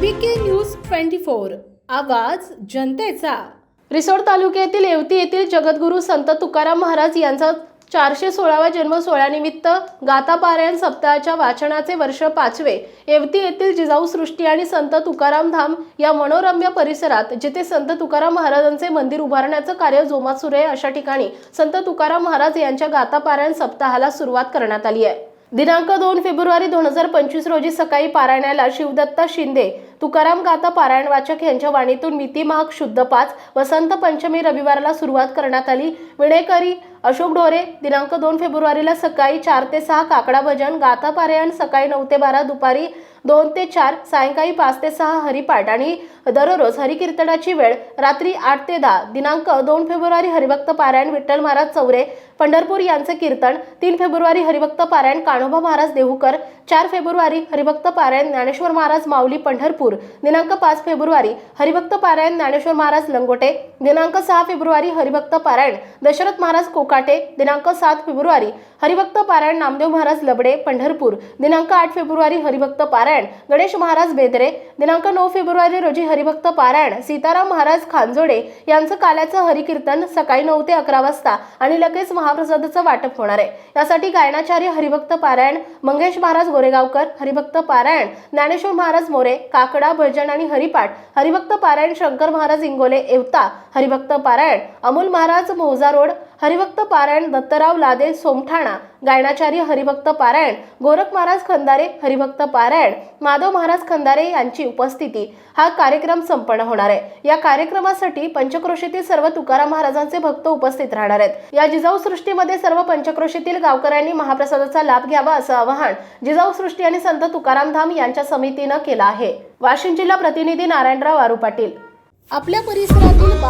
BK news twenty four आवाज जनतेचा. रिसोड तालुक्यातील येवती येथील जगद्गुरू संत तुकाराम महाराज यांचा चारशे सोळावा जन्म सोहळ्यानिमित्त सप्ताहाच्या वाचनाचे वर्ष पाचवे येवती येथील जिजाऊ सृष्टी आणि संत तुकाराम धाम या मनोरम्य परिसरात जिथे संत तुकाराम महाराजांचे मंदिर उभारण्याचं कार्य जोमात सुरू आहे अशा ठिकाणी संत तुकाराम महाराज यांच्या गाथापारायण सप्ताहाला सुरुवात करण्यात आली आहे. दिनांक दोन फेब्रुवारी दोन हजार पंचवीस रोजी सकाळी पारायणाला शिवदत्त शिंदे तुकाराम गाथा पारायण वाचक यांच्या वाणीतून मिती महाग शुद्ध पाच वसंत पंचमी रविवारला सुरुवात करण्यात आली. विणेकरी अशोक ढोरे दिनांक दोन फेब्रुवारीला सकाळी चार ते सहा काकडा भजन गाथा पारायण सकाळी नऊ ते बारा दुपारी दोन ते चार सायंकाळी पाच ते सहा हरिपाठ आणि दररोज हरिकीर्तनाची वेळ रात्री आठ ते दहा. दिनांक दोन फेब्रुवारी हरिभक्त पारायण विठ्ठल महाराज चौरे पंढरपूर यांचे कीर्तन तीन फेब्रुवारी हरिभक्त पारायण कान्होबा महाराज देहूकर चार फेब्रुवारी हरिभक्त पारायण ज्ञानेश्वर महाराज माऊली पंढरपूर दिनांक पाच फेब्रुवारी हरिभक्त पारायण ज्ञानेश्वर महाराज लंगोटे दिनांक सहा फेब्रुवारी हरिभक्त पारायण दशरथ महाराज कोकाटे दिनांक सात फेब्रुवारी हरिभक्त पारायण नामदेव महाराज लबडे पंढरपूर दिनांक आठ फेब्रुवारी हरिभक्त पारायण गणेश महाराज बेदरे दिनांक नऊ फेब्रुवारी रोजी हरिभक्त पारायण सीताराम महाराज खांजोडे यांचं काल्याचं हरिकीर्तन सकाळी नऊ ते अकरा वाजता आणि लगेच महाप्रसादाचं वाटप होणार आहे. यासाठी गायनाचार्य हरिभक्त पारायण मंगेश महाराज गोरेगावकर हरिभक्त पारायण ज्ञानेश्वर महाराज मोरे काकडा भजन आणि हरिपाठ हरिभक्त पारायण शंकर महाराज इंगोले एवता हरिभक्त पारायण अमोल महाराज मोजा रोड हरिभक्त पारायण दत्तराव लादे सोमठाणा गायनाचार्य हरिभक्त पारायण गोरख महाराज खंदारे हरिभक्त पारायण माधव महाराज खंदारे यांची उपस्थिती. हा कार्यक्रम संपन्न होणार आहे. या कार्यक्रमासाठी पंचक्रोशीतील सर्व तुकाराम महाराजांचे भक्त उपस्थित राहणार आहेत. या जिजाऊ सृष्टीमध्ये सर्व पंचक्रोशीतील गावकऱ्यांनी महाप्रसादाचा लाभ घ्यावा असं आवाहन जिजाऊ सृष्टी आणि संत तुकाराम धाम यांच्या समितीनं केलं आहे. वाशिम जिल्हा प्रतिनिधी नारायणराव वारू पाटील. आपल्या परिसरातील